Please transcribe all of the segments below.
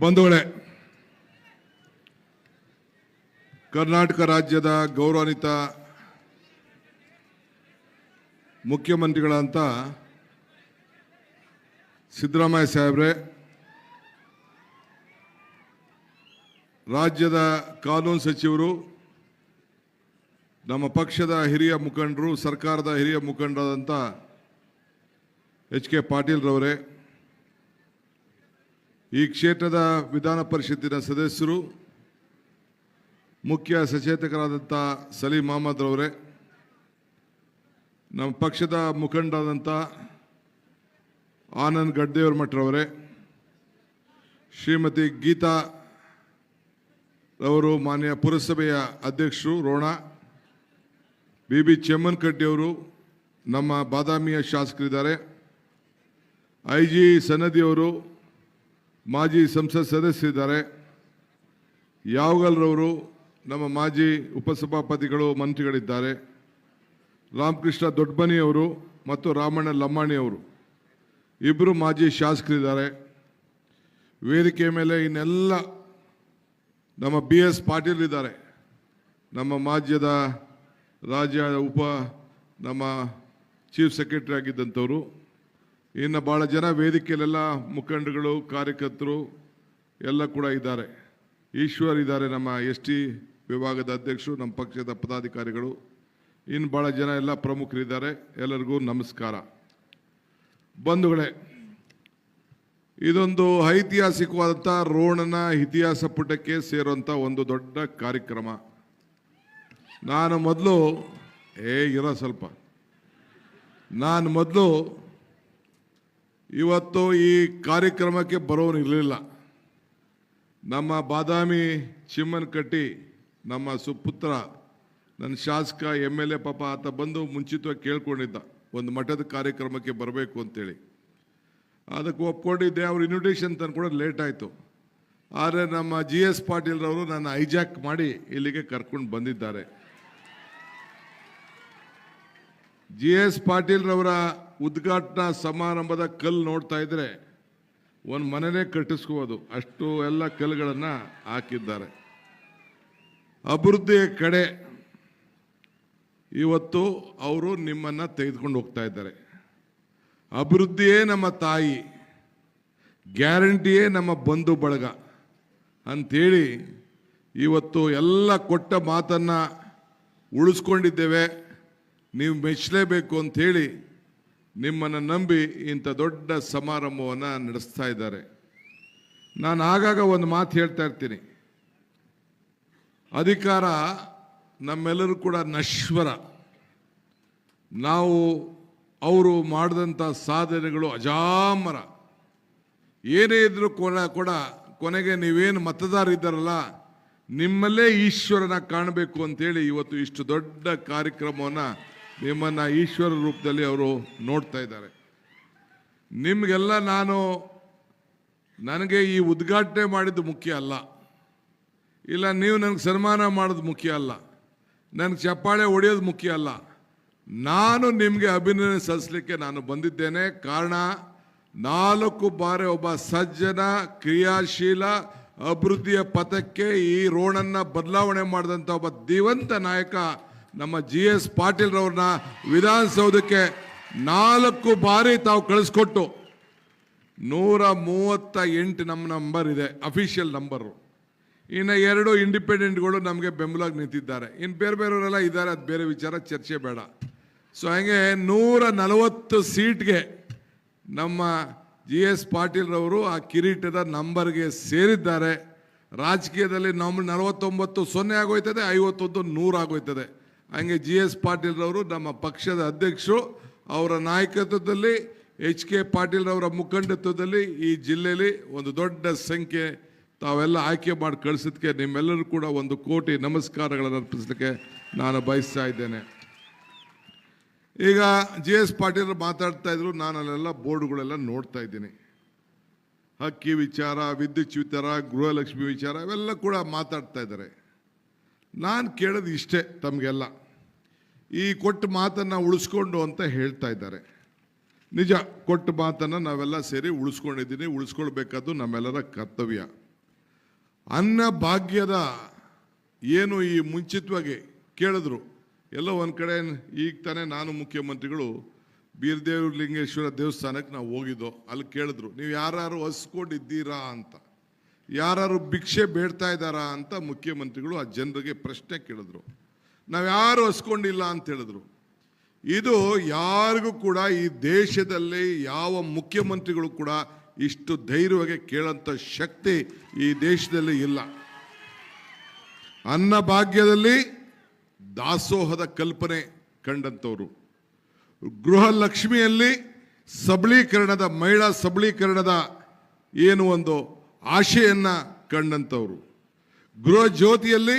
ಬಂಧುಗಳೇ, ಕರ್ನಾಟಕ ರಾಜ್ಯದ ಗೌರವಾನ್ವಿತ ಮುಖ್ಯಮಂತ್ರಿಗಳಂತ ಸಿದ್ದರಾಮಯ್ಯ ಸಾಹೇಬ್ರೆ, ರಾಜ್ಯದ ಕಾನೂನು ಸಚಿವರು, ನಮ್ಮ ಪಕ್ಷದ ಹಿರಿಯ ಮುಖಂಡರು, ಸರ್ಕಾರದ ಹಿರಿಯ ಮುಖಂಡರಾದಂಥ ಎಚ್ ಕೆ ಪಾಟೀಲ್ರವರೇ ಈ ಕ್ಷೇತ್ರದ ವಿಧಾನ ಪರಿಷತ್ತಿನ ಸದಸ್ಯರು, ಮುಖ್ಯ ಸಚೇತಕರಾದಂಥ ಸಲೀಂ ಅಹಮದ್ ರವರೇ, ನಮ್ಮ ಪಕ್ಷದ ಮುಖಂಡರಾದಂಥ ಆನಂದ್ ಗಡ್ದೇವ್ರ ಮಠರವರೇ ಶ್ರೀಮತಿ ಗೀತಾ ರವರು ಮಾನ್ಯ ಪುರಸಭೆಯ ಅಧ್ಯಕ್ಷರು ರೋಣ, ಬಿ ಬಿ ಚೆಮ್ಮನ್ಕಡ್ಡಿಯವರು ನಮ್ಮ ಬಾದಾಮಿಯ ಶಾಸಕರಿದ್ದಾರೆ, ಐ ಜಿ ಸನ್ನದಿಯವರು ಮಾಜಿ ಸಂಸತ್ ಸದಸ್ಯರಿದ್ದಾರೆ ಯಾವಗಲ್ರವರು ನಮ್ಮ ಮಾಜಿ ಉಪಸಭಾಪತಿಗಳು, ಮಂತ್ರಿಗಳಿದ್ದಾರೆ. ರಾಮಕೃಷ್ಣ ದೊಡ್ಡಮನಿಯವರು ಮತ್ತು ರಾಮಣ್ಣ ಲಮ್ಮಾಣಿಯವರು ಇಬ್ಬರು ಮಾಜಿ ಶಾಸಕರಿದ್ದಾರೆ. ವೇದಿಕೆ ಮೇಲೆ ಇನ್ನೆಲ್ಲ ನಮ್ಮ ಬಿ ಎಸ್ ಪಾಟೀಲ್ ಇದ್ದಾರೆ. ನಮ್ಮ ಮಾಜ್ಯದ ರಾಜ್ಯ ಉಪ, ನಮ್ಮ ಚೀಫ್ ಸೆಕ್ರೆಟರಿ ಆಗಿದ್ದಂಥವರು. ಇನ್ನು ಭಾಳ ಜನ ವೇದಿಕೆಯಲ್ಲೆಲ್ಲ ಮುಖಂಡರುಗಳು, ಕಾರ್ಯಕರ್ತರು ಎಲ್ಲ ಕೂಡ ಇದ್ದಾರೆ. ಈಶ್ವರ್ ಇದ್ದಾರೆ, ನಮ್ಮ ಎಸ್ ಟಿ ವಿಭಾಗದ ಅಧ್ಯಕ್ಷರು, ನಮ್ಮ ಪಕ್ಷದ ಪದಾಧಿಕಾರಿಗಳು. ಇನ್ನು ಭಾಳ ಜನ ಎಲ್ಲ ಪ್ರಮುಖರಿದ್ದಾರೆ. ಎಲ್ಲರಿಗೂ ನಮಸ್ಕಾರ. ಬಂಧುಗಳೇ, ಇದೊಂದು ಐತಿಹಾಸಿಕವಾದಂಥ ರೋಣನ ಇತಿಹಾಸ ಪುಟಕ್ಕೆ ಸೇರುವಂಥ ಒಂದು ದೊಡ್ಡ ಕಾರ್ಯಕ್ರಮ. ನಾನು ಮೊದಲು, ಏ ಇರೋ ಸ್ವಲ್ಪ. ನಾನು ಮೊದಲು ಇವತ್ತು ಈ ಕಾರ್ಯಕ್ರಮಕ್ಕೆ ಬರೋನು ಇರಲಿಲ್ಲ. ನಮ್ಮ ಬಾದಾಮಿ ಚಿಮ್ಮನಕಟ್ಟಿ ನಮ್ಮ ಸುಪುತ್ರ, ನನ್ನ ಶಾಸಕ ಎಂ ಎಲ್ ಎ ಪಾಪ ಆತ ಬಂದು ಮುಂಚಿತವಾಗಿ ಕೇಳ್ಕೊಂಡಿದ್ದ, ಒಂದು ಮಠದ ಕಾರ್ಯಕ್ರಮಕ್ಕೆ ಬರಬೇಕು ಅಂತೇಳಿ. ಅದಕ್ಕೆ ಒಪ್ಕೊಂಡಿದ್ದೆ, ಅವ್ರ ಇನ್ವಿಟೇಷನ್ ತಂದ್ಕೊಡೋದು ಲೇಟ್ ಆಯಿತು. ಆದರೆ ನಮ್ಮ ಜಿ ಎಸ್ ಪಾಟೀಲ್ರವರು ನನ್ನ ಐಜಾಕ್ ಮಾಡಿ ಇಲ್ಲಿಗೆ ಕರ್ಕೊಂಡು ಬಂದಿದ್ದಾರೆ. ಜಿ ಎಸ್ ಪಾಟೀಲ್ರವರ ಉದ್ಘಾಟನಾ ಸಮಾರಂಭದ ಕಲ್ಲು ನೋಡ್ತಾ ಇದ್ರೆ ಒಂದು ಮನೆನೇ ಕಟ್ಟಿಸ್ಕೋಬೋದು ಅಷ್ಟು ಎಲ್ಲ ಕಲ್ಲುಗಳನ್ನು ಹಾಕಿದ್ದಾರೆ. ಅಭಿವೃದ್ಧಿಯ ಕಡೆ ಇವತ್ತು ಅವರು ನಿಮ್ಮನ್ನು ತೆಗೆದುಕೊಂಡು ಹೋಗ್ತಾ ಇದ್ದಾರೆ. ಅಭಿವೃದ್ಧಿಯೇ ನಮ್ಮ ತಾಯಿ, ಗ್ಯಾರಂಟಿಯೇ ನಮ್ಮ ಬಂಧು ಬಳಗ ಅಂಥೇಳಿ ಇವತ್ತು ಎಲ್ಲ ಕೊಟ್ಟ ಮಾತನ್ನು ಉಳಿಸ್ಕೊಂಡಿದ್ದೇವೆ. ನೀವು ಮೆಚ್ಚಲೇಬೇಕು ಅಂಥೇಳಿ ನಿಮ್ಮನ್ನು ನಂಬಿ ಇಂಥ ದೊಡ್ಡ ಸಮಾರಂಭವನ್ನು ನಡೆಸ್ತಾ ಇದ್ದಾರೆ. ನಾನು ಆಗಾಗ ಒಂದು ಮಾತು ಹೇಳ್ತಾ ಇರ್ತೀನಿ. ಅಧಿಕಾರ ನಮ್ಮೆಲ್ಲರೂ ಕೂಡ ನಶ್ವರ. ನಾವು ಅವರು ಮಾಡಿದಂಥ ಸಾಧನೆಗಳು ಅಜಾಮರ. ಏನೇ ಇದ್ರೂ ಕೊನ ಕೂಡ, ಕೊನೆಗೆ ನೀವೇನು ಮತದಾರ ಇದ್ದಾರಲ್ಲ, ನಿಮ್ಮಲ್ಲೇ ಈಶ್ವರನ ಕಾಣಬೇಕು ಅಂತೇಳಿ ಇವತ್ತು ಇಷ್ಟು ದೊಡ್ಡ ಕಾರ್ಯಕ್ರಮವನ್ನು ನಿಮ್ಮನ್ನು ಈಶ್ವರ ರೂಪದಲ್ಲಿ ಅವರು ನೋಡ್ತಾ ಇದ್ದಾರೆ. ನಿಮಗೆಲ್ಲ ನಾನು ನನಗೆ ಈ ಉದ್ಘಾಟನೆ ಮಾಡಿದ್ದು ಮುಖ್ಯ ಅಲ್ಲ. ಇಲ್ಲ, ನೀವು ನನಗೆ ಸನ್ಮಾನ ಮಾಡೋದು ಮುಖ್ಯ ಅಲ್ಲ. ನನಗೆ ಚಪ್ಪಾಳೆ ಹೊಡೆಯೋದು ಮುಖ್ಯ ಅಲ್ಲ. ನಾನು ನಿಮಗೆ ಅಭಿನಂದನೆ ಸಲ್ಲಿಸಲಿಕ್ಕೆ ನಾನು ಬಂದಿದ್ದೇನೆ. ಕಾರಣ, ನಾಲ್ಕು ಬಾರಿ ಒಬ್ಬ ಸಜ್ಜನ, ಕ್ರಿಯಾಶೀಲ, ಅಭಿವೃದ್ಧಿಯ ಪಥಕ್ಕೆ ಈ ರೋಣನ್ನು ಬದಲಾವಣೆ ಮಾಡಿದಂಥ ಒಬ್ಬ ದಿವಂತ ನಾಯಕ ನಮ್ಮ ಜಿ ಎಸ್ ಪಾಟೀಲ್ರವ್ರನ್ನ ವಿಧಾನಸೌಧಕ್ಕೆ ನಾಲ್ಕು ಬಾರಿ ತಾವು ಕಳಿಸ್ಕೊಟ್ಟು ನೂರ ಮೂವತ್ತ ಎಂಟು ನಮ್ಮ ನಂಬರ್ ಇದೆ ಅಫಿಷಿಯಲ್ ನಂಬರು ಇನ್ನು ಎರಡು ಇಂಡಿಪೆಂಡೆಂಟ್ಗಳು ನಮಗೆ ಬೆಂಬಲಾಗಿ ನಿಂತಿದ್ದಾರೆ. ಇನ್ನು ಬೇರೆ ಬೇರೆಯವರೆಲ್ಲ ಇದ್ದಾರೆ, ಅದು ಬೇರೆ ವಿಚಾರ, ಚರ್ಚೆ ಬೇಡ. ಸೊ ಹಾಗೆ ನೂರ ನಲವತ್ತು ಸೀಟ್ಗೆ ನಮ್ಮ ಜಿ ಎಸ್ ಪಾಟೀಲ್ರವರು ಆ ಕಿರೀಟದ ನಂಬರ್ಗೆ ಸೇರಿದ್ದಾರೆ. ರಾಜಕೀಯದಲ್ಲಿ ನಮ್ಮ ನಲವತ್ತೊಂಬತ್ತು ಸೊನ್ನೆ ಆಗೋಯ್ತದೆ, ಐವತ್ತೊಂದು ನೂರು ಆಗೋಯ್ತದೆ. ಹಂಗೆ ಜಿ ಎಸ್ ಪಾಟೀಲ್ರವರು ನಮ್ಮ ಪಕ್ಷದ ಅಧ್ಯಕ್ಷರು, ಅವರ ನಾಯಕತ್ವದಲ್ಲಿ ಎಚ್ ಕೆ ಪಾಟೀಲ್ರವರ ಮುಖಂಡತ್ವದಲ್ಲಿ ಈ ಜಿಲ್ಲೆಯಲ್ಲಿ ಒಂದು ದೊಡ್ಡ ಸಂಖ್ಯೆ ತಾವೆಲ್ಲ ಆಯ್ಕೆ ಮಾಡಿ ಕಳಿಸೋದಕ್ಕೆ ನಿಮ್ಮೆಲ್ಲರೂ ಕೂಡ ಒಂದು ಕೋಟಿ ನಮಸ್ಕಾರಗಳನ್ನು ಅರ್ಪಿಸಲಿಕ್ಕೆ ನಾನು ಬಯಸ್ತಾ ಇದ್ದೇನೆ. ಈಗ ಜಿ ಎಸ್ ಪಾಟೀಲ್ ಮಾತಾಡ್ತಾ ಇದ್ರು, ನಾನು ಅಲ್ಲೆಲ್ಲ ಬೋರ್ಡ್ಗಳೆಲ್ಲ ನೋಡ್ತಾ ಇದ್ದೀನಿ. ಹಕ್ಕಿ ವಿಚಾರ, ವಿದ್ಯುತ್ ವಿಚಾರ, ಗೃಹಲಕ್ಷ್ಮಿ ವಿಚಾರ ಇವೆಲ್ಲ ಕೂಡ ಮಾತಾಡ್ತಾ ಇದ್ದಾರೆ. ನಾನು ಕೇಳೋದು ಇಷ್ಟೇ ತಮಗೆಲ್ಲ. ಈ ಕೊಟ್ಟ ಮಾತನ್ನು ಉಳಿಸ್ಕೊಂಡು ಅಂತ ಹೇಳ್ತಾ ಇದ್ದಾರೆ. ನಿಜ, ಕೊಟ್ಟ ಮಾತನ್ನು ನಾವೆಲ್ಲ ಸೇರಿ ಉಳಿಸ್ಕೊಂಡಿದ್ದೀನಿ, ಉಳಿಸ್ಕೊಳ್ಬೇಕಾದ್ದು ನಮ್ಮೆಲ್ಲರ ಕರ್ತವ್ಯ. ಅನ್ನ ಭಾಗ್ಯದ ಏನು ಈ ಮುಂಚಿತವಾಗಿ ಕೇಳಿದ್ರು, ಎಲ್ಲೋ ಒಂದು ಕಡೆ ಈಗ ತಾನೇ ನಾನು ಮುಖ್ಯಮಂತ್ರಿಗಳು ಬೀರದೇವ್ರ ಲಿಂಗೇಶ್ವರ ದೇವಸ್ಥಾನಕ್ಕೆ ನಾವು ಹೋಗಿದ್ದೋ, ಅಲ್ಲಿ ಕೇಳಿದ್ರು, ನೀವು ಯಾರು ಹಸ್ಕೊಂಡಿದ್ದೀರಾ? ಅಂತ. ಯಾರು ಭಿಕ್ಷೆ ಬೇಡ್ತಾ ಇದ್ದಾರಾ ಅಂತ ಮುಖ್ಯಮಂತ್ರಿಗಳು ಆ ಜನರಿಗೆ ಪ್ರಶ್ನೆ ಕೇಳಿದ್ರು. ನಾವು ಯಾರು ಹಸ್ಕೊಂಡಿಲ್ಲ ಅಂತ ಹೇಳಿದ್ರು. ಇದು ಯಾರಿಗೂ ಕೂಡ ಈ ದೇಶದಲ್ಲಿ ಯಾವ ಮುಖ್ಯಮಂತ್ರಿಗಳು ಕೂಡ ಇಷ್ಟು ಧೈರ್ಯವಾಗಿ ಕೇಳೋಂಥ ಶಕ್ತಿ ಈ ದೇಶದಲ್ಲಿ ಇಲ್ಲ. ಅನ್ನ ಭಾಗ್ಯದಲ್ಲಿ ದಾಸೋಹದ ಕಲ್ಪನೆ ಕಂಡಂಥವ್ರು ಗೃಹ ಲಕ್ಷ್ಮಿಯಲ್ಲಿ ಸಬಲೀಕರಣದ, ಮಹಿಳಾ ಸಬಲೀಕರಣದ ಏನು ಒಂದು ಆಶೆಯನ್ನ ಕಂಡಂಥವ್ರು ಗೃಹ ಜ್ಯೋತಿಯಲ್ಲಿ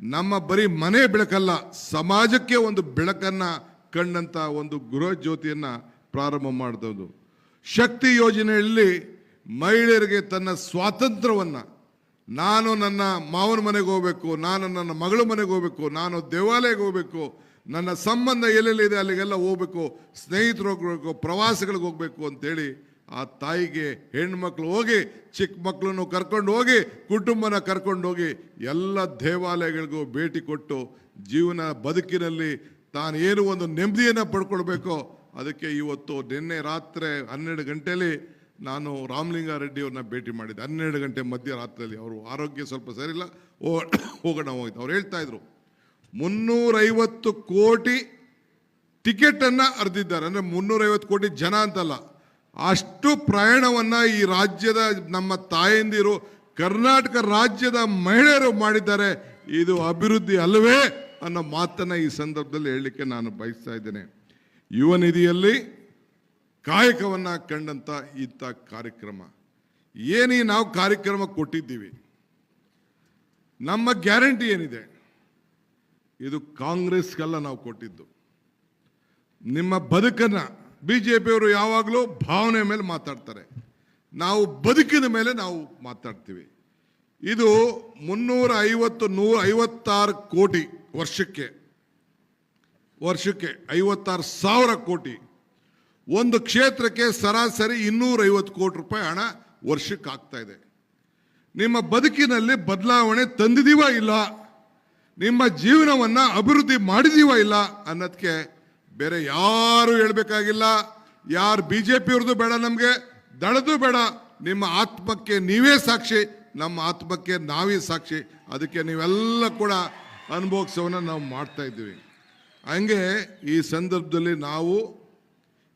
ನಮ್ಮ ಬರೀ ಮನೆ ಬೆಳಕಲ್ಲ, ಸಮಾಜಕ್ಕೆ ಒಂದು ಬೆಳಕನ್ನು ಕಂಡಂಥ ಒಂದು ಗೃಹ ಜ್ಯೋತಿಯನ್ನ ಪ್ರಾರಂಭ ಮಾಡಿದವರು. ಶಕ್ತಿ ಯೋಜನೆಯಲ್ಲಿ ಮಹಿಳೆಯರಿಗೆ ತನ್ನ ಸ್ವಾತಂತ್ರ್ಯವನ್ನು, ನಾನು ನನ್ನ ಮಾವನ ಮನೆಗೆ ಹೋಗಬೇಕು, ನಾನು ನನ್ನ ಮಗಳ ಮನೆಗೆ ಹೋಗಬೇಕು, ನಾನು ದೇವಾಲಯಕ್ಕೆ ಹೋಗಬೇಕು, ನನ್ನ ಸಂಬಂಧ ಎಲ್ಲೆಲ್ಲಿದೆ ಅಲ್ಲಿಗೆಲ್ಲ ಹೋಗಬೇಕು, ಸ್ನೇಹಿತರು ಹೋಗಬೇಕು, ಪ್ರವಾಸಗಳಿಗೆ ಹೋಗಬೇಕು ಅಂತೇಳಿ ಆ ತಾಯಿಗೆ ಹೆಣ್ಮಕ್ಳು ಹೋಗಿ, ಚಿಕ್ಕ ಮಕ್ಕಳನ್ನು ಕರ್ಕೊಂಡು ಹೋಗಿ, ಕುಟುಂಬನ ಕರ್ಕೊಂಡು ಹೋಗಿ ಎಲ್ಲ ದೇವಾಲಯಗಳಿಗೂ ಭೇಟಿ ಕೊಟ್ಟು ಜೀವನ ಬದುಕಿನಲ್ಲಿ ತಾನು ಏನು ಒಂದು ನೆಮ್ಮದಿಯನ್ನು ಪಡ್ಕೊಳ್ಬೇಕೋ ಅದಕ್ಕೆ ಇವತ್ತು ನಿನ್ನೆ ರಾತ್ರಿ ಹನ್ನೆರಡು ಗಂಟೆಯಲ್ಲಿ ನಾನು ರಾಮಲಿಂಗಾರೆಡ್ಡಿಯವ್ರನ್ನ ಭೇಟಿ ಮಾಡಿದ್ದೆ. ಹನ್ನೆರಡು ಗಂಟೆ ಮಧ್ಯರಾತ್ರಿಯಲ್ಲಿ ಅವರು ಆರೋಗ್ಯ ಸ್ವಲ್ಪ ಸರಿಯಿಲ್ಲ ಓ ಹೋಗೋಣ ಹೋಗಿದ್ದು. ಅವ್ರು ಹೇಳ್ತಾ ಇದ್ರು, ಮುನ್ನೂರೈವತ್ತು ಕೋಟಿ ಟಿಕೆಟನ್ನು ಅರ್ದಿದ್ದಾರೆ ಅಂದರೆ ಮುನ್ನೂರೈವತ್ತು ಕೋಟಿ ಜನ ಅಂತಲ್ಲ ಅಷ್ಟು ಪ್ರಯಾಣವನ್ನು ಈ ರಾಜ್ಯದ ನಮ್ಮ ತಾಯಂದಿರು, ಕರ್ನಾಟಕ ರಾಜ್ಯದ ಮಹಿಳೆಯರು ಮಾಡಿದ್ದಾರೆ. ಇದು ಅಭಿವೃದ್ಧಿ ಅಲ್ಲವೇ ಅನ್ನೋ ಮಾತನ್ನು ಈ ಸಂದರ್ಭದಲ್ಲಿ ಹೇಳಲಿಕ್ಕೆ ನಾನು ಬಯಸ್ತಾ ಇದ್ದೇನೆ. ಯುವ ನಿಧಿಯಲ್ಲಿ ಕಾಯಕವನ್ನು ಕಂಡಂಥ ಇಂಥ ಕಾರ್ಯಕ್ರಮ. ಏನೇ ನಾವು ಕಾರ್ಯಕ್ರಮ ಕೊಟ್ಟಿದ್ದೀವಿ. ನಮ್ಮ ಗ್ಯಾರಂಟಿ ಏನಿದೆ? ಇದು ಕಾಂಗ್ರೆಸ್ಗೆಲ್ಲ ನಾವು ಕೊಟ್ಟಿದ್ದು. ನಿಮ್ಮ ಬದುಕನ್ನ ಬಿಜೆಪಿಯವರು ಯಾವಾಗಲೂ ಭಾವನೆ ಮೇಲೆ ಮಾತಾಡ್ತಾರೆ. ನಾವು ಬದುಕಿನ ಮೇಲೆ ನಾವು ಮಾತಾಡ್ತೀವಿ. ಇದು ಮುನ್ನೂರ ಐವತ್ತು, ನೂರ ಐವತ್ತಾರು ಕೋಟಿ ವರ್ಷಕ್ಕೆ ವರ್ಷಕ್ಕೆ ಐವತ್ತಾರು ಸಾವಿರ ಕೋಟಿ. ಒಂದು ಕ್ಷೇತ್ರಕ್ಕೆ ಸರಾಸರಿ ಇನ್ನೂರೈವತ್ತು ಕೋಟಿ ರೂಪಾಯಿ ಹಣ ವರ್ಷಕ್ಕೆ ಆಗ್ತಾ ಇದೆ. ನಿಮ್ಮ ಬದುಕಿನಲ್ಲಿ ಬದಲಾವಣೆ ತಂದಿದೀವ ಇಲ್ಲ? ನಿಮ್ಮ ಜೀವನವನ್ನು ಅಭಿವೃದ್ಧಿ ಮಾಡಿದೀವ ಇಲ್ಲ ಅನ್ನೋದಕ್ಕೆ ಬೇರೆ ಯಾರು ಹೇಳ್ಬೇಕಾಗಿಲ್ಲ. ಯಾರು ಬಿ ಜೆ ಪಿಯವ್ರದ್ದು ಬೇಡ ನಮಗೆ ದಳದು ಬೇಡ. ನಿಮ್ಮ ಆತ್ಮಕ್ಕೆ ನೀವೇ ಸಾಕ್ಷಿ, ನಮ್ಮ ಆತ್ಮಕ್ಕೆ ನಾವೇ ಸಾಕ್ಷಿ. ಅದಕ್ಕೆ ನೀವೆಲ್ಲ ಕೂಡ ಅನುಭವಿಸೋವನ್ನ ನಾವು ಮಾಡ್ತಾ ಇದ್ದೀವಿ. ಹಂಗೆ ಈ ಸಂದರ್ಭದಲ್ಲಿ ನಾವು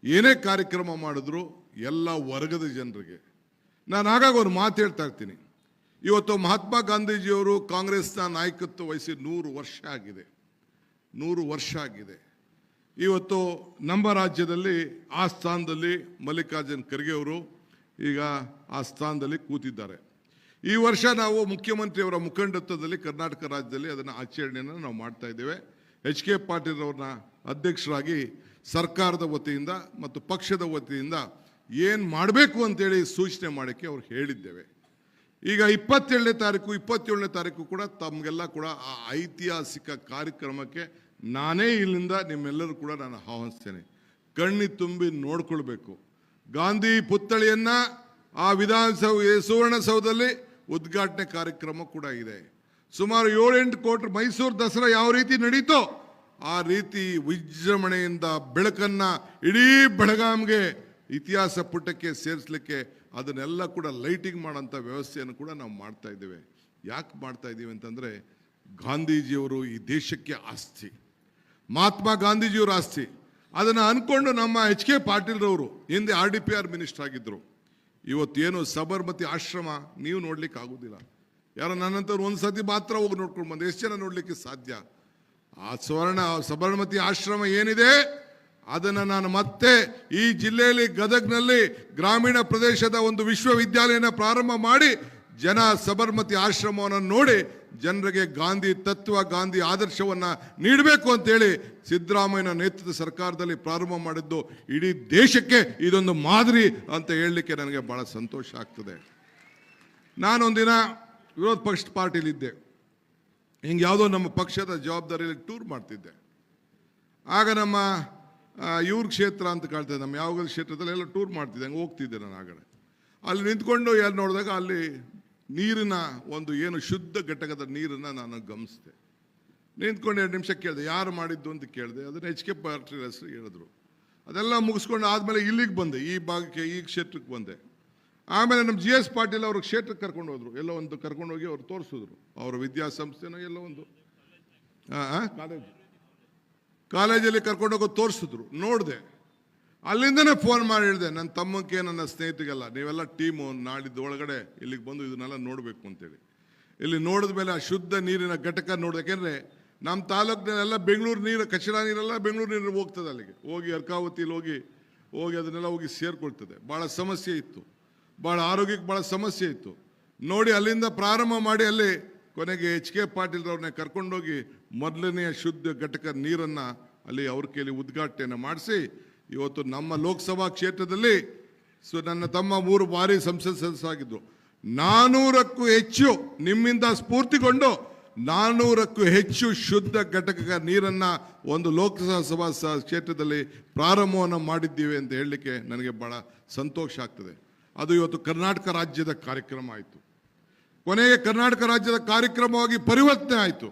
ಏನೇ ಕಾರ್ಯಕ್ರಮ ಮಾಡಿದ್ರು ಎಲ್ಲ ವರ್ಗದ ಜನರಿಗೆ. ನಾನು ಆಗಾಗ ಒಂದು ಮಾತು ಹೇಳ್ತಾ ಇರ್ತೀನಿ. ಇವತ್ತು ಮಹಾತ್ಮ ಗಾಂಧೀಜಿಯವರು ಕಾಂಗ್ರೆಸ್ನ ನಾಯಕತ್ವ ವಹಿಸಿ ನೂರು ವರ್ಷ ಆಗಿದೆ. ನೂರು ವರ್ಷ ಆಗಿದೆ. ಇವತ್ತು ನಮ್ಮ ರಾಜ್ಯದಲ್ಲಿ ಆ ಸ್ಥಾನದಲ್ಲಿ ಮಲ್ಲಿಕಾರ್ಜುನ್ ಖರ್ಗೆ ಅವರು ಈಗ ಆ ಸ್ಥಾನದಲ್ಲಿ ಕೂತಿದ್ದಾರೆ. ಈ ವರ್ಷ ನಾವು ಮುಖ್ಯಮಂತ್ರಿಯವರ ಮುಖಂಡತ್ವದಲ್ಲಿ ಕರ್ನಾಟಕ ರಾಜ್ಯದಲ್ಲಿ ಅದನ್ನು ಆಚರಣೆಯನ್ನು ನಾವು ಮಾಡ್ತಾ ಇದ್ದೇವೆ. ಎಚ್ ಕೆ ಪಾಟೀಲ್ ಅವ್ರನ್ನ ಅಧ್ಯಕ್ಷರಾಗಿ ಸರ್ಕಾರದ ವತಿಯಿಂದ ಮತ್ತು ಪಕ್ಷದ ವತಿಯಿಂದ ಏನು ಮಾಡಬೇಕು ಅಂತೇಳಿ ಸೂಚನೆ ಮಾಡೋಕ್ಕೆ ಅವ್ರು ಹೇಳಿದ್ದೇವೆ. ಈಗ ಇಪ್ಪತ್ತೇಳನೇ ತಾರೀಕು ಇಪ್ಪತ್ತೇಳನೇ ತಾರೀಕು ಕೂಡ ತಮಗೆಲ್ಲ ಕೂಡ ಆ ಐತಿಹಾಸಿಕ ಕಾರ್ಯಕ್ರಮಕ್ಕೆ ನಾನೇ ಇಲ್ಲಿಂದ ನಿಮ್ಮೆಲ್ಲರೂ ಕೂಡ ನಾನು ಆಹ್ವಾನಿಸ್ತೇನೆ. ಕಣ್ಣಿ ತುಂಬಿ ನೋಡ್ಕೊಳ್ಬೇಕು. ಗಾಂಧಿ ಪುತ್ಥಳಿಯನ್ನು ಆ ವಿಧಾನಸೌಧ ಸುವರ್ಣಸೌಧದಲ್ಲಿ ಉದ್ಘಾಟನೆ ಕಾರ್ಯಕ್ರಮ ಕೂಡ ಇದೆ. ಸುಮಾರು ಏಳೆಂಟು ಕೋಟಿ ಮೈಸೂರು ದಸರಾ ಯಾವ ರೀತಿ ನಡೀತೋ ಆ ರೀತಿ ವಿಜೃಂಭಣೆಯಿಂದ ಬೆಳಕನ್ನ ಇಡೀ ಬೆಳಗಾಂಗೆ ಇತಿಹಾಸ ಪುಟಕ್ಕೆ ಸೇರಿಸಲಿಕ್ಕೆ ಅದನ್ನೆಲ್ಲ ಕೂಡ ಲೈಟಿಂಗ್ ಮಾಡೋಂಥ ವ್ಯವಸ್ಥೆಯನ್ನು ಕೂಡ ನಾವು ಮಾಡ್ತಾ ಇದ್ದೇವೆ. ಯಾಕೆ ಮಾಡ್ತಾ ಇದ್ದೀವಿ ಅಂತಂದರೆ ಗಾಂಧೀಜಿಯವರು ಈ ದೇಶಕ್ಕೆ ಆಸ್ತಿ. ಮಹಾತ್ಮ ಗಾಂಧೀಜಿಯವರ ಆಸ್ತಿ ಅದನ್ನು ಅಂದ್ಕೊಂಡು ನಮ್ಮ ಎಚ್ ಕೆ ಪಾಟೀಲ್ರವರು ಹಿಂದೆ R D P R minister ಆಗಿದ್ದರು ಇವತ್ತೇನು ಸಬರ್ಮತಿ ಆಶ್ರಮ ನೀವು ನೋಡ್ಲಿಕ್ಕೆ ಆಗೋದಿಲ್ಲ. ಯಾರೋ ನನ್ನಂತವ್ರು ಒಂದು ಸತಿ ಮಾತ್ರ ಹೋಗಿ ನೋಡ್ಕೊಂಡು ಬಂದು ಎಷ್ಟು ಜನ ನೋಡಲಿಕ್ಕೆ ಸಾಧ್ಯ? ಆ ಸ್ವರ್ಣ ಸಬರ್ಮತಿ ಆಶ್ರಮ ಏನಿದೆ? ಅದನ್ನು ನಾನು ಮತ್ತೆ ಈ ಜಿಲ್ಲೆಯಲ್ಲಿ ಗದಗ್ನಲ್ಲಿ ಗ್ರಾಮೀಣ ಪ್ರದೇಶದ ಒಂದು ವಿಶ್ವವಿದ್ಯಾಲಯನ ಪ್ರಾರಂಭ ಮಾಡಿ ಜನ ಸಬರ್ಮತಿ ಆಶ್ರಮವನ್ನು ನೋಡಿ ಜನರಿಗೆ ಗಾಂಧಿ ತತ್ವ, ಗಾಂಧಿ ಆದರ್ಶವನ್ನು ನೀಡಬೇಕು ಅಂತೇಳಿ ಸಿದ್ದರಾಮಯ್ಯನ ನೇತೃತ್ವ ಸರ್ಕಾರದಲ್ಲಿ ಪ್ರಾರಂಭ ಮಾಡಿದ್ದು ಇಡೀ ದೇಶಕ್ಕೆ ಇದೊಂದು ಮಾದರಿ ಅಂತ ಹೇಳಲಿಕ್ಕೆ ನನಗೆ ಭಾಳ ಸಂತೋಷ ಆಗ್ತದೆ. ನಾನೊಂದಿನ ವಿರೋಧ ಪಕ್ಷ ಪಾರ್ಟಿಲಿದ್ದೆ ಹಿಂಗೆ ಯಾವುದೋ ನಮ್ಮ ಪಕ್ಷದ ಜವಾಬ್ದಾರಿಯಲ್ಲಿ ಟೂರ್ ಮಾಡ್ತಿದ್ದೆ. ಆಗ ನಮ್ಮ ಇವ್ರ ಕ್ಷೇತ್ರ ಅಂತ ಕಾಣ್ತದೆ, ನಮ್ಮ ಯಾವ ಕ್ಷೇತ್ರದಲ್ಲಿ ಎಲ್ಲ ಟೂರ್ ಮಾಡ್ತಿದ್ದೆ, ಹಂಗೆ ಹೋಗ್ತಿದ್ದೆ ನಾನು ಆಗಡೆ ಅಲ್ಲಿ ನಿಂತ್ಕೊಂಡು ಎಲ್ಲಿ ನೋಡಿದಾಗ ಅಲ್ಲಿ ನೀರಿನ ಒಂದು ಏನು ಶುದ್ಧ ಘಟಕದ ನೀರನ್ನು ನಾನು ಗಮನಿಸಿದೆ. ನಿಂತ್ಕೊಂಡು ಎರಡು ನಿಮಿಷ ಕೇಳಿದೆ ಯಾರು ಮಾಡಿದ್ದು ಅಂತ ಕೇಳಿದೆ. ಅದನ್ನು ಎಚ್ ಕೆ ಪಾಟೀಲ್ ಹೆಸರು ಹೇಳಿದ್ರು. ಅದೆಲ್ಲ ಮುಗಿಸ್ಕೊಂಡು ಆದಮೇಲೆ ಇಲ್ಲಿಗೆ ಬಂದೆ ಈ ಭಾಗಕ್ಕೆ ಈ ಕ್ಷೇತ್ರಕ್ಕೆ ಬಂದೆ. ಆಮೇಲೆ ನಮ್ಮ ಜಿ ಎಸ್ ಪಾಟೀಲ್ ಅವ್ರ ಕ್ಷೇತ್ರಕ್ಕೆ ಕರ್ಕೊಂಡು ಹೋದ್ರು. ಎಲ್ಲೋ ಒಂದು ಕರ್ಕೊಂಡು ಹೋಗಿ ಅವ್ರು ತೋರಿಸಿದ್ರು. ಅವರ ವಿದ್ಯಾಸಂಸ್ಥೆನೋ ಎಲ್ಲೋ ಒಂದು. ಕಾಲೇಜ್. ಕಾಲೇಜಲ್ಲಿ ಕರ್ಕೊಂಡೋಗೋ ತೋರಿಸಿದ್ರು. ನೋಡಿದೆ. ಅಲ್ಲಿಂದನೇ ಫೋನ್ ಮಾಡಿ ಹೇಳಿದೆ ನನ್ನ ತಮ್ಮಕ್ಕೆ ನನ್ನ ಸ್ನೇಹಿತರಿಗೆಲ್ಲ, ನೀವೆಲ್ಲ ಟೀಮು ನಾಡಿದ್ದು ಒಳಗಡೆ ಇಲ್ಲಿಗೆ ಬಂದು ಇದನ್ನೆಲ್ಲ ನೋಡಬೇಕು ಅಂತೇಳಿ. ಇಲ್ಲಿ ನೋಡಿದ ಮೇಲೆ ಆ ಶುದ್ಧ ನೀರಿನ ಘಟಕ ನೋಡ್ಬೇಕೆಂದ್ರೆ ನಮ್ಮ ತಾಲೂಕಿನಲ್ಲೆಲ್ಲ ಬೆಂಗಳೂರು ನೀರು ಕಚಡ ನೀರೆಲ್ಲ ಬೆಂಗಳೂರು ನೀರು ಹೋಗ್ತದೆ ಅಲ್ಲಿಗೆ. ಹೋಗಿ ಅರ್ಕಾವತಿಲಿ ಹೋಗಿ ಹೋಗಿ ಅದನ್ನೆಲ್ಲ ಹೋಗಿ ಸೇರಿಕೊಳ್ತದೆ. ಭಾಳ ಸಮಸ್ಯೆ ಇತ್ತು. ಭಾಳ ಆರೋಗ್ಯಕ್ಕೆ ಭಾಳ ಸಮಸ್ಯೆ ಇತ್ತು. ನೋಡಿ ಅಲ್ಲಿಂದ ಪ್ರಾರಂಭ ಮಾಡಿ ಅಲ್ಲಿ ಕೊನೆಗೆ ಎಚ್ ಕೆ ಪಾಟೀಲ್ರವ್ರನ್ನ ಕರ್ಕೊಂಡೋಗಿ ಮೊದಲನೆಯ ಶುದ್ಧ ಘಟಕ ನೀರನ್ನು ಅಲ್ಲಿ ಅವ್ರ ಕೈಲಿ ಉದ್ಘಾಟನೆ ಮಾಡಿಸಿ ಇವತ್ತು ನಮ್ಮ ಲೋಕಸಭಾ ಕ್ಷೇತ್ರದಲ್ಲಿ ಸೊ ನನ್ನ ತಮ್ಮ ಮೂರು ಬಾರಿ ಸಂಸತ್ ಸದಸ್ಯರಾಗಿದ್ದರು ನಾನೂರಕ್ಕೂ ಹೆಚ್ಚು ನಿಮ್ಮಿಂದ ಸ್ಫೂರ್ತಿಗೊಂಡು ನಾನೂರಕ್ಕೂ ಹೆಚ್ಚು ಶುದ್ಧ ಘಟಕ ನೀರನ್ನು ಒಂದು ಲೋಕಸಭಾ ಕ್ಷೇತ್ರದಲ್ಲಿ ಪ್ರಾರಂಭವನ್ನು ಮಾಡಿದ್ದೀವಿ ಅಂತ ಹೇಳಲಿಕ್ಕೆ ನನಗೆ ಭಾಳ ಸಂತೋಷ ಆಗ್ತದೆ. ಅದು ಇವತ್ತು ಕರ್ನಾಟಕ ರಾಜ್ಯದ ಕಾರ್ಯಕ್ರಮ ಆಯಿತು. ಕೊನೆಗೆ ಕರ್ನಾಟಕ ರಾಜ್ಯದ ಕಾರ್ಯಕ್ರಮವಾಗಿ ಪರಿವರ್ತನೆ ಆಯಿತು.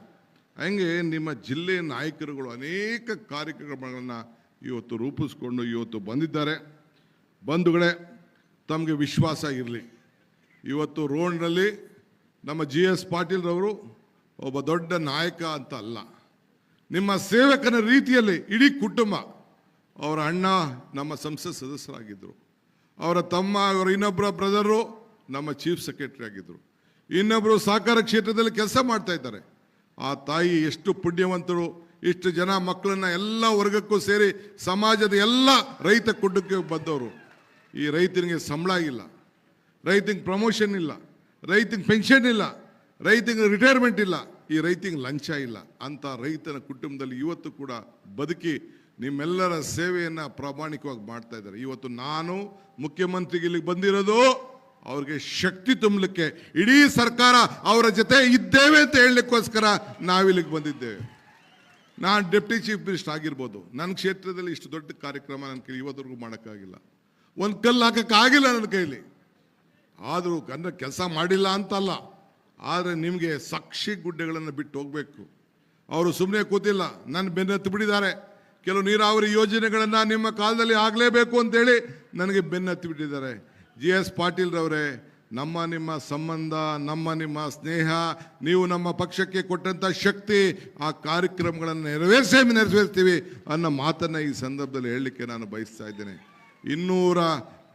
ಹಂಗೆ ನಿಮ್ಮ ಜಿಲ್ಲೆಯ ನಾಯಕರುಗಳು ಅನೇಕ ಕಾರ್ಯಕ್ರಮಗಳನ್ನು ಇವತ್ತು ರೂಪಿಸ್ಕೊಂಡು ಇವತ್ತು ಬಂದಿದ್ದಾರೆ. ಬಂಧುಗಳೇ, ತಮಗೆ ವಿಶ್ವಾಸ ಇರಲಿ. ಇವತ್ತು ರೋಡ್ನಲ್ಲಿ ನಮ್ಮ ಜಿ ಎಸ್ ಪಾಟೀಲ್ರವರು ಒಬ್ಬ ದೊಡ್ಡ ನಾಯಕ ಅಂತ ಅಲ್ಲ. ನಿಮ್ಮ ಸೇವಕನ ರೀತಿಯಲ್ಲಿ ಇಡೀ ಕುಟುಂಬ ಅವರ ಅಣ್ಣ, ನಮ್ಮ ಸಂಸತ್ ಸದಸ್ಯರಾಗಿದ್ದರು ಅವರ ತಮ್ಮ, ಅವರ ಇನ್ನೊಬ್ಬರ ಬ್ರದರು, ನಮ್ಮ ಚೀಫ್ ಸೆಕ್ರೆಟರಿ ಆಗಿದ್ದರು ಇನ್ನೊಬ್ಬರು ಸಹಕಾರ ಕ್ಷೇತ್ರದಲ್ಲಿ ಕೆಲಸ ಮಾಡ್ತಾ ಇದ್ದಾರೆ. ಆ ತಾಯಿ ಎಷ್ಟು ಪುಣ್ಯವಂತರು ಇಷ್ಟು ಜನ ಮಕ್ಕಳನ್ನ ಎಲ್ಲ ವರ್ಗಕ್ಕೂ ಸೇರಿ ಸಮಾಜದ ಎಲ್ಲ ರೈತ ಕುಟುಂಬಕ್ಕೆ ಬಂದವರು. ಈ ರೈತನಿಗೆ ಸಂಬಳ ಇಲ್ಲ. ರೈತಿಗೆ ಪ್ರಮೋಷನ್ ಇಲ್ಲ. ರೈತಿಗೆ ಪೆನ್ಷನ್ ಇಲ್ಲ. ರೈತಿಗೆ ರಿಟೈರ್ಮೆಂಟ್ ಇಲ್ಲ. ಈ ರೈತಂಗೆ ಲಂಚ ಇಲ್ಲ ಅಂತ ರೈತನ ಕುಟುಂಬದಲ್ಲಿ ಇವತ್ತು ಕೂಡ ಬದುಕಿ ನಿಮ್ಮೆಲ್ಲರ ಸೇವೆಯನ್ನು ಪ್ರಾಮಾಣಿಕವಾಗಿ ಮಾಡ್ತಾ ಇದ್ದಾರೆ. ಇವತ್ತು ನಾನು ಮುಖ್ಯಮಂತ್ರಿಗೆ ಇಲ್ಲಿಗೆ ಬಂದಿರೋದು ಅವ್ರಿಗೆ ಶಕ್ತಿ ತುಂಬಲಿಕ್ಕೆ ಇಡೀ ಸರ್ಕಾರ ಅವರ ಜೊತೆ ಇದ್ದೇವೆ ಅಂತ ಹೇಳಲಿಕ್ಕೋಸ್ಕರ ನಾವಿಲ್ಲಿಗೆ ಬಂದಿದ್ದೇವೆ. ನಾನು ಡೆಪ್ಟಿ ಚೀಫ್ ಮಿನಿಸ್ಟರ್ ಆಗಿರ್ಬೋದು. ನನ್ನ ಕ್ಷೇತ್ರದಲ್ಲಿ ಇಷ್ಟು ದೊಡ್ಡ ಕಾರ್ಯಕ್ರಮ ನನ್ನ ಕೈ ಇವತ್ತರೆಗೂ ಮಾಡೋಕ್ಕಾಗಿಲ್ಲ. ಒಂದು ಕಲ್ಲು ಹಾಕೋಕ್ಕಾಗಿಲ್ಲ ನನ್ನ ಕೈಲಿ. ಆದರೂ ಅಂದರೆ ಕೆಲಸ ಮಾಡಿಲ್ಲ ಅಂತಲ್ಲ. ಆದರೆ ನಿಮಗೆ ಸಾಕ್ಷಿ ಗುಡ್ಡೆಗಳನ್ನು ಬಿಟ್ಟು ಹೋಗಬೇಕು. ಅವರು ಸುಮ್ಮನೆ ಕೂತಿಲ್ಲ. ನನ್ನ ಬೆನ್ನತ್ತು ಬಿಟ್ಟಿದ್ದಾರೆ. ಕೆಲವು ನೀರಾವರಿ ಯೋಜನೆಗಳನ್ನು ನಿಮ್ಮ ಕಾಲದಲ್ಲಿ ಆಗಲೇಬೇಕು ಅಂತೇಳಿ ನನಗೆ ಬೆನ್ನತ್ತಿ ಬಿಟ್ಟಿದ್ದಾರೆ. ಜಿ ಎಸ್ ಪಾಟೀಲ್ರವರೇ ನಮ್ಮ ನಿಮ್ಮ ಸಂಬಂಧ, ನಮ್ಮ ನಿಮ್ಮ ಸ್ನೇಹ, ನೀವು ನಮ್ಮ ಪಕ್ಷಕ್ಕೆ ಕೊಟ್ಟಂಥ ಶಕ್ತಿ ಆ ಕಾರ್ಯಕ್ರಮಗಳನ್ನು ನೆರವೇರಿಸೇ, ನೆರವೇರಿಸ್ತೀವಿ ಅನ್ನೋ ಮಾತನ್ನು ಈ ಸಂದರ್ಭದಲ್ಲಿ ಹೇಳಲಿಕ್ಕೆ ನಾನು ಬಯಸ್ತಾ ಇದ್ದೇನೆ. ಇನ್ನೂರ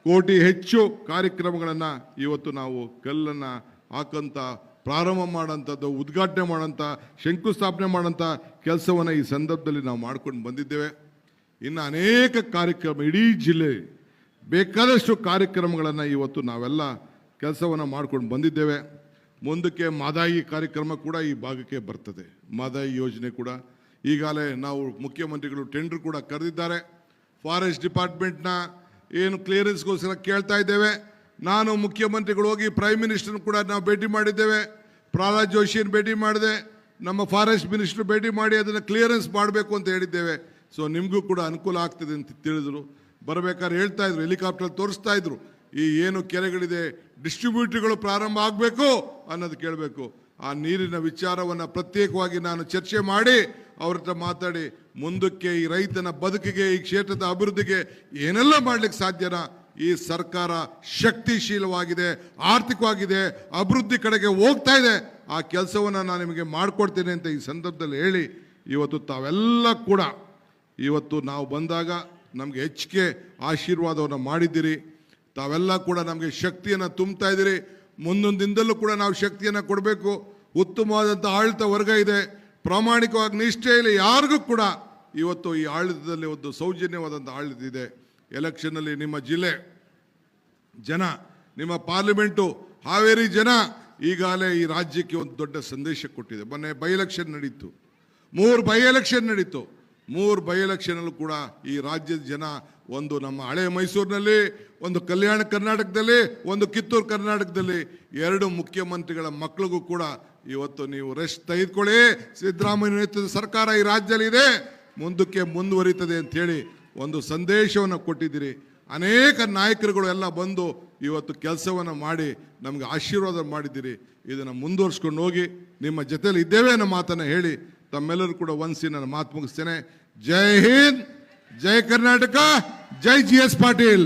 ಕೋಟಿ ಹೆಚ್ಚು ಕಾರ್ಯಕ್ರಮಗಳನ್ನು ಇವತ್ತು ನಾವು ಕಲ್ಲನ್ನು ಹಾಕಂತ, ಪ್ರಾರಂಭ ಮಾಡೋಂಥದ್ದು ಉದ್ಘಾಟನೆ ಮಾಡೋಂಥ ಶಂಕುಸ್ಥಾಪನೆ ಮಾಡೋಂಥ ಕೆಲಸವನ್ನು ಈ ಸಂದರ್ಭದಲ್ಲಿ ನಾವು ಮಾಡ್ಕೊಂಡು ಬಂದಿದ್ದೇವೆ. ಇನ್ನು ಅನೇಕ ಕಾರ್ಯಕ್ರಮ ಇಡೀ ಜಿಲ್ಲೆ ಬೇಕಾದಷ್ಟು ಕಾರ್ಯಕ್ರಮಗಳನ್ನು ಇವತ್ತು ನಾವೆಲ್ಲ ಕೆಲಸವನ್ನು ಮಾಡ್ಕೊಂಡು ಬಂದಿದ್ದೇವೆ. ಮುಂದಕ್ಕೆ ಮಾದಾಯಿ ಕಾರ್ಯಕ್ರಮ ಕೂಡ ಈ ಭಾಗಕ್ಕೆ ಬರ್ತದೆ. ಮಾದಾಯಿ ಯೋಜನೆ ಕೂಡ. ಈಗಾಗಲೇ ನಾವು ಮುಖ್ಯಮಂತ್ರಿಗಳು ಟೆಂಡರ್ ಕೂಡ ಕರೆದಿದ್ದಾರೆ. ಫಾರೆಸ್ಟ್ ಡಿಪಾರ್ಟ್ಮೆಂಟ್ನ ಏನು ಕ್ಲಿಯರೆನ್ಸ್ಗೋಸ್ಕರ ಕೇಳ್ತಾ ಇದ್ದೇವೆ. ನಾನು ಮುಖ್ಯಮಂತ್ರಿಗಳು ಹೋಗಿ ಪ್ರೈಮ್ ಮಿನಿಸ್ಟರ್ನ ಕೂಡ ನಾವು ಭೇಟಿ ಮಾಡಿದ್ದೇವೆ. ಪ್ರಹ್ಲಾದ್ ಜೋಶಿಯನ್ನು ಭೇಟಿ ಮಾಡಿದೆ. ನಮ್ಮ ಫಾರೆಸ್ಟ್ ಮಿನಿಸ್ಟರ್ ಭೇಟಿ ಮಾಡಿ ಅದನ್ನು ಕ್ಲಿಯರೆನ್ಸ್ ಮಾಡಬೇಕು ಅಂತ ಹೇಳಿದ್ದೇವೆ. ಸೊ ನಿಮಗೂ ಕೂಡ ಅನುಕೂಲ ಆಗ್ತದೆ ಅಂತ ತಿಳಿದ್ರು. ಬರಬೇಕಾದ್ರೆ ಹೇಳ್ತಾ ಇದ್ರು ಹೆಲಿಕಾಪ್ಟರ್ ತೋರಿಸ್ತಾ ಇದ್ರು. ಈ ಏನು ಕೆರೆಗಳಿದೆ ಡಿಸ್ಟ್ರಿಬ್ಯೂಟರ್ಗಳು ಪ್ರಾರಂಭ ಆಗಬೇಕು ಅನ್ನೋದು ಕೇಳಬೇಕು. ಆ ನೀರಿನ ವಿಚಾರವನ್ನು ಪ್ರತ್ಯೇಕವಾಗಿ ನಾನು ಚರ್ಚೆ ಮಾಡಿ ಅವ್ರ ಹತ್ರ ಮಾತಾಡಿ, ಮುಂದಕ್ಕೆ ಈ ರೈತನ ಬದುಕಿಗೆ, ಈ ಕ್ಷೇತ್ರದ ಅಭಿವೃದ್ಧಿಗೆ ಏನೆಲ್ಲ ಮಾಡ್ಲಿಕ್ಕೆ ಸಾಧ್ಯನಾ ಈ ಸರ್ಕಾರ ಶಕ್ತಿಶೀಲವಾಗಿದೆ, ಆರ್ಥಿಕವಾಗಿದೆ, ಅಭಿವೃದ್ಧಿ ಕಡೆಗೆ ಹೋಗ್ತಾ ಇದೆ. ಆ ಕೆಲಸವನ್ನು ನಾನು ನಿಮಗೆ ಮಾಡಿಕೊಡ್ತೇನೆ ಅಂತ ಈ ಸಂದರ್ಭದಲ್ಲಿ ಹೇಳಿ, ಇವತ್ತು ತಾವೆಲ್ಲ ಕೂಡ, ಇವತ್ತು ನಾವು ಬಂದಾಗ ನಮಗೆ ಹೆಚ್ಚಿಗೆ ಆಶೀರ್ವಾದವನ್ನು ಮಾಡಿದ್ದೀರಿ. ತಾವೆಲ್ಲ ಕೂಡ ನಮಗೆ ಶಕ್ತಿಯನ್ನು ತುಂಬ್ತಾ ಇದ್ದೀರಿ. ಮುಂದೊಂದು ದಿನದಲ್ಲೂ ಕೂಡ ನಾವು ಶಕ್ತಿಯನ್ನು ಕೊಡಬೇಕು. ಉತ್ತಮವಾದಂಥ ಆಡಳಿತ ವರ್ಗ ಇದೆ. ಪ್ರಾಮಾಣಿಕವಾಗಿ ನಿಷ್ಠೆಯಲ್ಲಿ ಯಾರಿಗೂ ಕೂಡ ಇವತ್ತು ಈ ಆಡಳಿತದಲ್ಲಿ ಒಂದು ಸೌಜನ್ಯವಾದಂಥ ಆಡಳಿತ ಇದೆ. ಎಲೆಕ್ಷನ್ನಲ್ಲಿ ನಿಮ್ಮ ಜಿಲ್ಲೆ ಜನ, ನಿಮ್ಮ ಪಾರ್ಲಿಮೆಂಟು ಹಾವೇರಿ ಜನ ಈಗಾಗಲೇ ಈ ರಾಜ್ಯಕ್ಕೆ ಒಂದು ದೊಡ್ಡ ಸಂದೇಶ ಕೊಟ್ಟಿದೆ. ಮೊನ್ನೆ ಬೈ ಎಲೆಕ್ಷನ್ ನಡೀತು. ಮೂರು ಬೈ ಎಲೆಕ್ಷನ್ ನಡೀತು. ಮೂರು ಬೈ ಎಲೆಕ್ಷನಲ್ಲೂ ಕೂಡ ಈ ರಾಜ್ಯದ ಜನ ಒಂದು ನಮ್ಮ ಹಳೆ ಮೈಸೂರಿನಲ್ಲಿ, ಒಂದು ಕಲ್ಯಾಣ ಕರ್ನಾಟಕದಲ್ಲಿ, ಒಂದು ಕಿತ್ತೂರು ಕರ್ನಾಟಕದಲ್ಲಿ ಎರಡು ಮುಖ್ಯಮಂತ್ರಿಗಳ ಮಕ್ಕಳಿಗೂ ಕೂಡ ಇವತ್ತು ನೀವು ರೆಸ್ಟ್ ತೆಗೆದುಕೊಳ್ಳಿ. ಸಿದ್ದರಾಮಯ್ಯ ನೇತೃತ್ವದ ಸರ್ಕಾರ ಈ ರಾಜ್ಯದಲ್ಲಿ ಇದೆ. ಮುಂದಕ್ಕೆ ಮುಂದುವರಿತದೆ ಅಂತ ಹೇಳಿ ಒಂದು ಸಂದೇಶವನ್ನು ಕೊಟ್ಟಿದ್ದೀರಿ. ಅನೇಕ ನಾಯಕರುಗಳು ಎಲ್ಲ ಬಂದು ಇವತ್ತು ಕೆಲಸವನ್ನು ಮಾಡಿ ನಮಗೆ ಆಶೀರ್ವಾದ ಮಾಡಿದ್ದೀರಿ. ಇದನ್ನು ಮುಂದುವರ್ಸ್ಕೊಂಡು ಹೋಗಿ, ನಿಮ್ಮ ಜೊತೆಯಲ್ಲಿ ಇದ್ದೇವೆ ಅನ್ನೋ ಮಾತನ್ನು ಹೇಳಿ, ತಮ್ಮೆಲ್ಲರೂ ಕೂಡ ಒಂದ್ಸಿ ನನ್ನ ಮಾತು ಮುಗಿಸ್ತೇನೆ. ಜೈ ಹಿಂದ್! ಜೈ ಕರ್ನಾಟಕ ಜೈ ಜಿ ಎಸ್ ಪಾಟೀಲ್